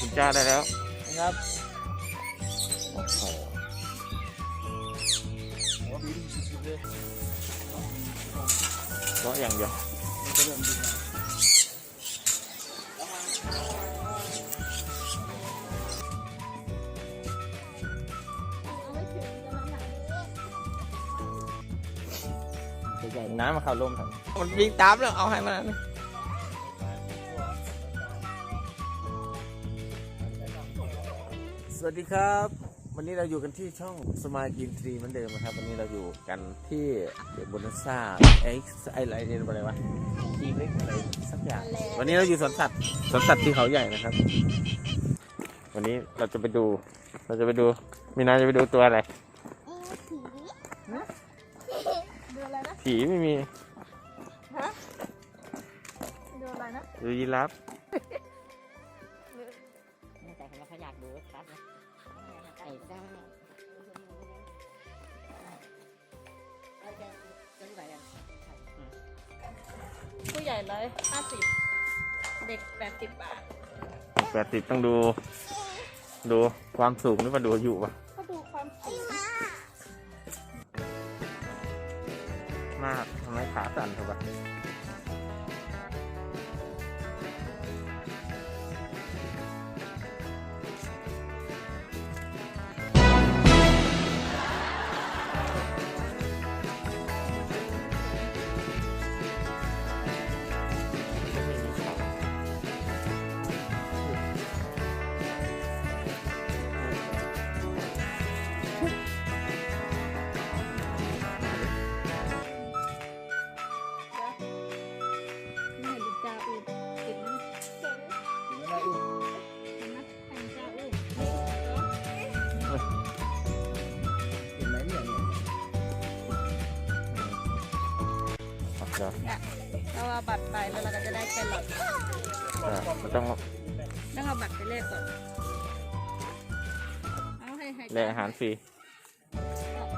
คุณจ้าได้แล้วนะครับโอ้โหโอ้ดีดีสุดๆเลยเพราะอย่างเดียวมันจะเริ่มดีนะใหญ่ๆน้ำมาเข้าร่มถังมันวิ่งตามแล้วเอาให้มัน สวัสดีครับ วันนี้เราอยู่กันที่ช่องสมายกินทรีเหมือนเดิมนะครับ วันนี้เราอยู่กันที่เดบนซ่าเอ็กซ์อะไรเนี่ยอะไรวะทีเล็กอะไรสักอย่างวันนี้เราอยู่สวนสัตว์สวนสัตว์ที่เขาใหญ่นะครับ วันนี้เราจะไปดู เราจะไปดูมีนาจะไปดูตัวอะไรดูอะไรนะผีไม่มีดูอะไรนะดูยีราฟ หมูครับนะไอ้ซ่าเราจะจะรู้ไหนกันผู้ใหญ่ร้อยห้าสิบเด็กแปดสิบบาทแปดสิบต้องดู ดูความสูงหรือว่าดูอายู่ปะก็ดูความสูงมากทำไมขาสั่นถอะปะ เดี๋ยวเราเอาบัตรไปแล้วเราก็จะได้แครอทเออมันต้องต้องเอาบัตรไปเลขก่อนเอาให้ให้แลกอาหารฟรี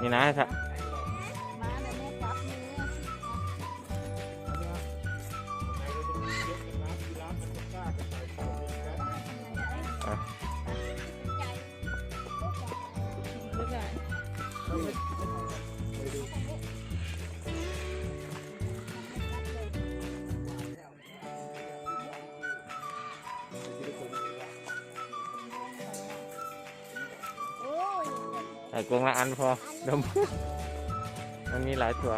นี่นะให้ครับ มาเดี๋ยวแม่จับมืออะ ใส่กรงละอันพอดมมันมีหลายตัว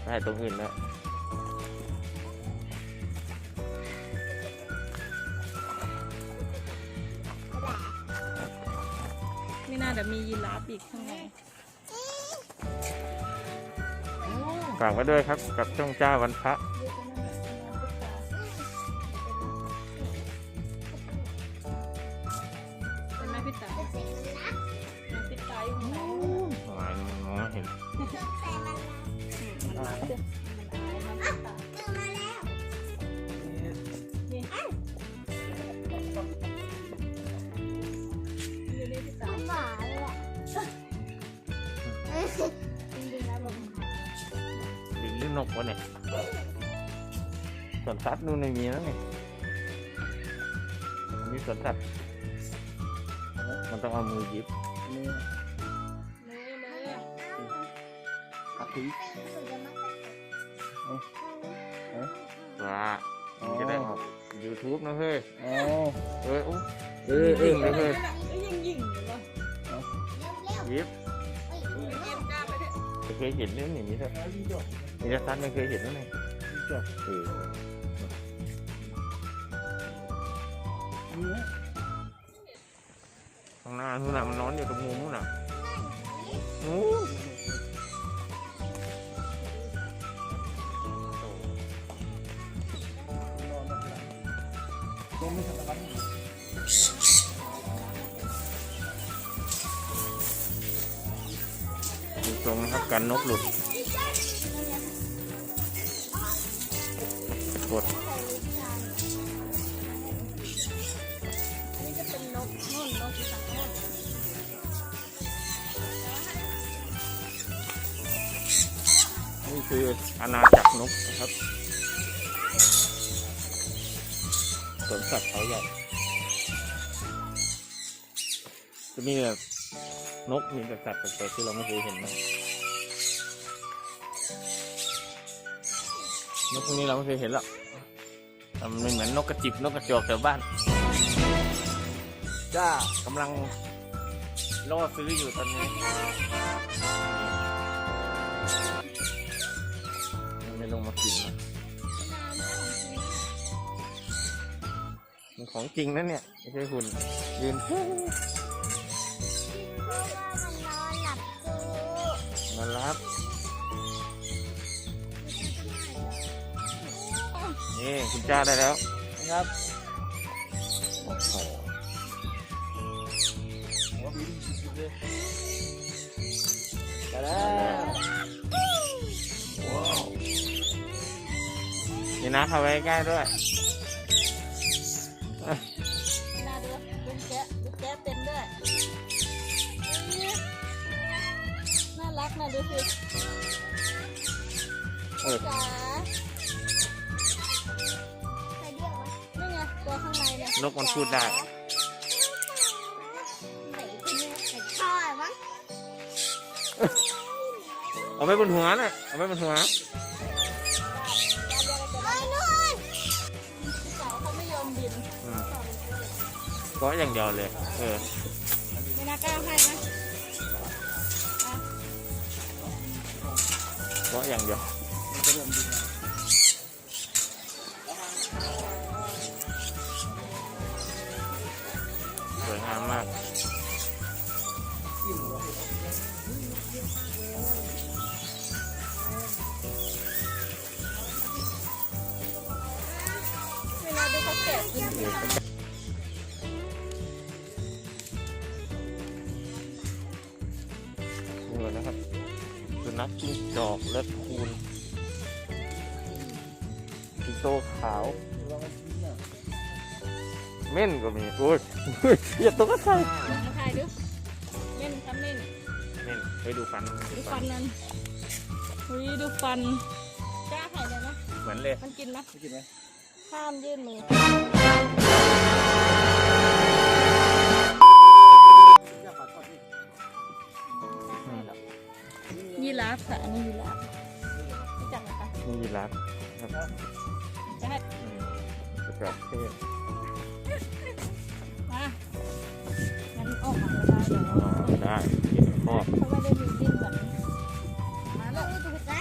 ไม่ให้ตรงอื่นด้วยไม่น่าจะมียีราฟอีกข้างในฝากไว้ด้วยครับกับช่องเจ้าวันพระ มันมาเถอะมันอายมันลื่นพี่ตาจริงๆนะแบบบินหรือนกวะเนี่ยสวนสัตว์นู่นไม่มีแล้วนี่มีสวนสัตว์มันต้องเอามือหยิบ ผีว่ามันจะได้ออก YouTube นะเฮ้ยอ๋อเอ้ยอุ๊ยเออเอยิองเลยเฮ้ยก็ยังยิงอยู่วะหยิบเกมกล้าไปเถอะไม่เคยเห็นเรื่องอย่างนี้เลยมีแต่สัตว์ไม่เคยเห็นแล้วนี่เออนี่นะข้างหน้านู่นน่ะมันนอนอยู่ตรงมุมนู่นน่ะนู้นน ตรงนะครับกันนกหลุด กดนี่จะเป็นนกนกนกนนุ่นนี่คืออาณาจักรนกนะครับวนสัตว์เขาใหญ่จะมีแบบ นกมีแต่สัตว์แปลกๆที่เราไม่เคยเห็นนะนกพวกนี้เราไม่เคยเห็นหรอกมันไม่เหมือนนกกระจิบนกกระจอกแถวบ้านจ้ากำลังล่อซื้ออยู่ตอนนี้มันไม่ลงมากินนะมันของจริงนะเนี่ย ไม่ใช่หุ่นยืน คุณจ้าได้แล้วนะครับโอ้โหหัวบินสุดๆเลยได้แล้วว้าวนี่นะเข้าไปใกล้ด้วยน่าดูดูแกะดูแกะเต็มด้วยน่ารักนะดูสิเออ นเนี่ยนกมันพูดได้ไข่ที่นี่ไข่ทอดมั้งเอาไปบนหัวน่ะเอาไปบนหัวไอ้นู่นสาวเขาไม่ยอมบินอืมก็อย่างเดียวเลย เออไม่น่ากล้าให้นะก็อย่างเดียว ไม่น่าดูเขาแกะกินนี่นะครับสุนัขจิ้งจอกและคูนสิงโตขาว เม่นก็มีโอ้ยเฮ้ยอย่าตกกระใส่มาถ่ายดู เม่นไปดูฟันมันดูฟันนั้นอุ้ยดูฟันกล้าถ่ายเลยไหมเหมือนเลยมันกินไหมไม่กินไหมห้ามยื่นมืออยากปัดทอดดิยีราฟค่ะอันนี้ยีราฟรู้จักไหมคะ นี่ยีราฟครับจะให้ อืมกระจอกเทศมางั้นออกมาก็ได้เดี๋ยว อ๋อได้กิน ครอบเขาไม่ได้มีดิ้นแบบนี้มาแล้วดูใจ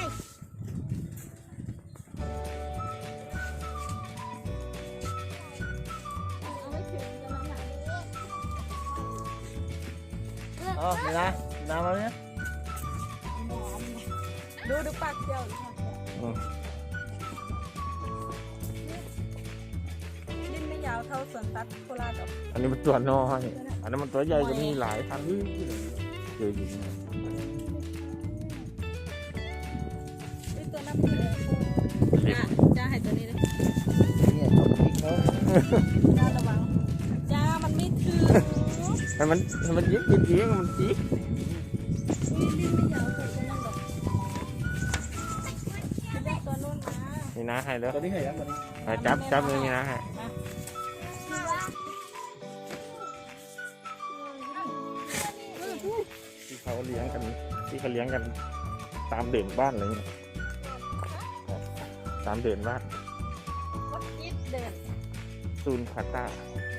เอาไม่ถึงจะมาหนักอ๋อนี่นะน้ำมาเนี่ยดูดูปากเจียวดูปากเจียวอืมดิ้นไม่ยาวเท่าสวนสัตว์โคราชหรอกอันนี้มันตัวน้อย อันนั้นมันตัวใหญ่ก็มีหลายพันเจออยู่นะนี่ตัวน้ำเกลือจ้าจ้าให้ตัวนี้เลยเนี่ยชอบพริกเนาะจ้าระวังจ้ามันไม่ถึงให้มันให้มันยิกยิกยิกมันจิกนี่ดิ้นไม่ยาวเท่าตัวนั้นหรอกไปได้ตัวนู้นมานี่นะให้แล้วตอนนี้เห็นยังตอนนี้อะจับจับมือนี่นะให้ เขาเลี้ยงกันที่เขาเลี้ยงกันตามเด่นบ้านอะไรเงี้ยตามเด่นบ้านวัดคิดเดินซูนคาต้า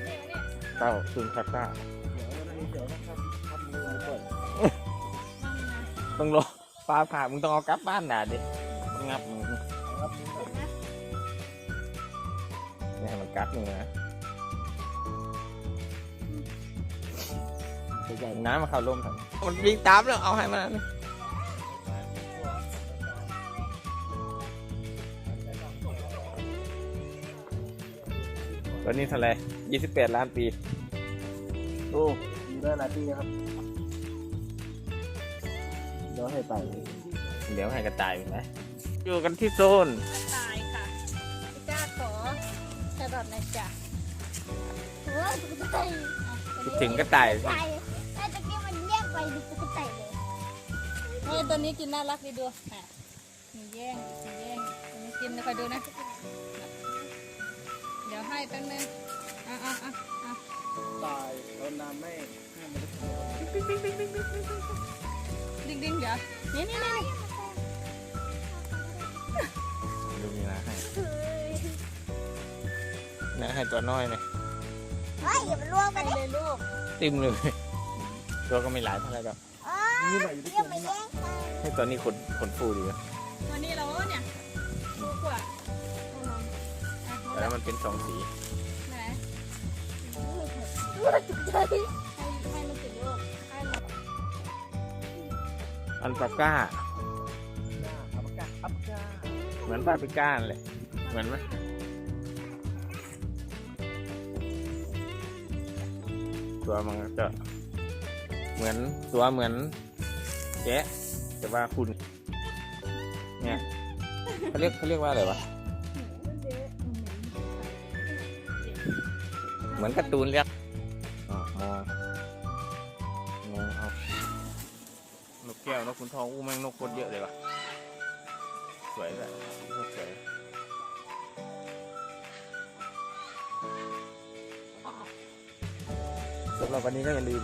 นี่นี่เต้าซูนคาต้าเดี๋ยววันนี้เดี๋ยวนะครับทำมือก่อนนั่งนะต้องรอฟ้าผ่ามึงต้องเอากลับบ้านด่าดิงับมึงนะครับเห็นไหมไม่ให้มันกัดมึงนะ ใหญ่ๆน้ำมาเข้าร่มทำมันวิ่งตามแล้วเอาให้มันนะตอนนี้เท่าไหร่ยี่สิบแปดล้านปีโอ้อยู่ได้หลายปีนะครับเดี๋ยวให้ไป เดี๋ยวให้กระต่ายไปไหมอยู่กันที่โซนตายค่ะพี่จ้าขอแครอทหน่อยจ้ะโอ้ยตุ๊กตาคิดถึงกระต่ายไก่แต่ตะกี้มันแยกไป ดูตุ๊กตาเลยเฮ้ยตัวนี้กินน่ารักดีดูอะมีแย่งมีแย่งตัวนี้กินนะคอยดูนะ เดี๋ยวให้ให้แป๊บนึงอะอะอะอะตายเรานำไม่ให้มันดิ้งดิ้งเดี๋ยวนี่นี่นี่ดูมีนะให้นะให้ตัวน้อยเลยเฮ้ยอย่าไปล่วงไปเลยลูก ติมเลย ตัวก็ไม่หลายเท่าไหร่หรอกนี่ไหนอยู่ที่ตรงนี้ให้ตัวนี้ขนขนฟูดีวะวันนี้เราเนี่ยลูกว่าแต่แล้วมันเป็นสองสีไหนอันปาก้าอัปกาเหมือนปาปิก้าเลยเหมือนไหมตัวมันก็ มือนตัวเหมือนแกะแต่ว่าคุณ เนี่ยเขาเรียกเขาเรียกว่าอะไรวะ เหมือนการ์ตูนเรียกอ๋อมองมองเอานกแก้วนกขุนทองอู้แม่งนกโคตรเยอะเลยวะสวยเลยสวยสำหรับวันนี้ก็อย่าลืม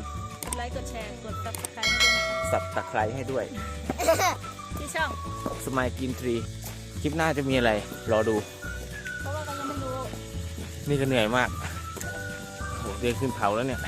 ไลค์ กดแชร์ กดซับสไครต์ให้ด้วยนะคะสับตะไคร้ให้ด้วย ที่ช่อง สมายกินทรีคลิปหน้าจะมีอะไร รอดู เพราะว่าก็ยังไม่รู้ นี่ก็เหนื่อยมากโหเดินขึ้นเขาแล้วเนี่ยเ